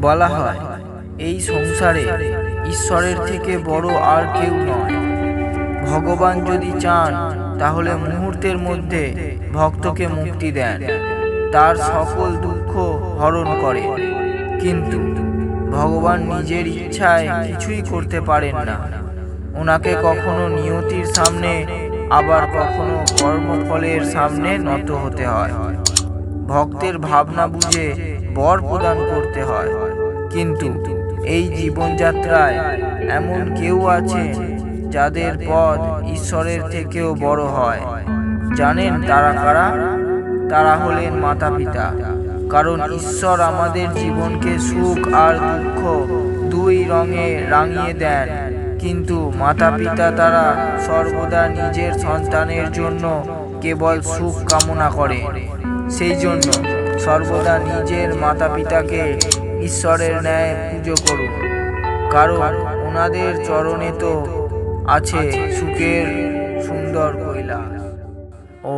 বলা হয়, এই সংসারে ঈশ্বরের থেকে বড় আর কেউ নয়। ভগবান যদি চান, তাহলে মুহূর্তের মধ্যে ভক্তকে মুক্তি দেন। তার সকল দুঃখ হরণ করে। কিন্তু ভগবান নিজের ইচ্ছায় কিছুই করতে পারেন না। ওনাকে কখনো নিয়তির সামনে আবার কখনো কর্মফলের সামনে নত হতে হয়। ভক্তের ভাবনা বুঝে বর প্রদান করতে হয়। কিন্তু এই জীবনযাত্রায় এমন কেউ আছে যাদের পদ ঈশ্বরের থেকেও বড় হয়। জানেন তারা কারা? তারা হলেন মাতা পিতা কারণ ঈশ্বর আমাদের জীবনকে সুখ আর দুঃখ দুই রঙে রাঙিয়ে দেন। কিন্তু মাতা পিতা তারা সর্বদা নিজের সন্তানের জন্য কেবল সুখ কামনা করে। সেই জন্য সর্বদা নিজের মাতা পিতাকে ঈশ্বরের ন্যায় পুজো করুন কারণ ওনাদের চরণে তো আছে সুখের সুন্দর কৈলাস। ও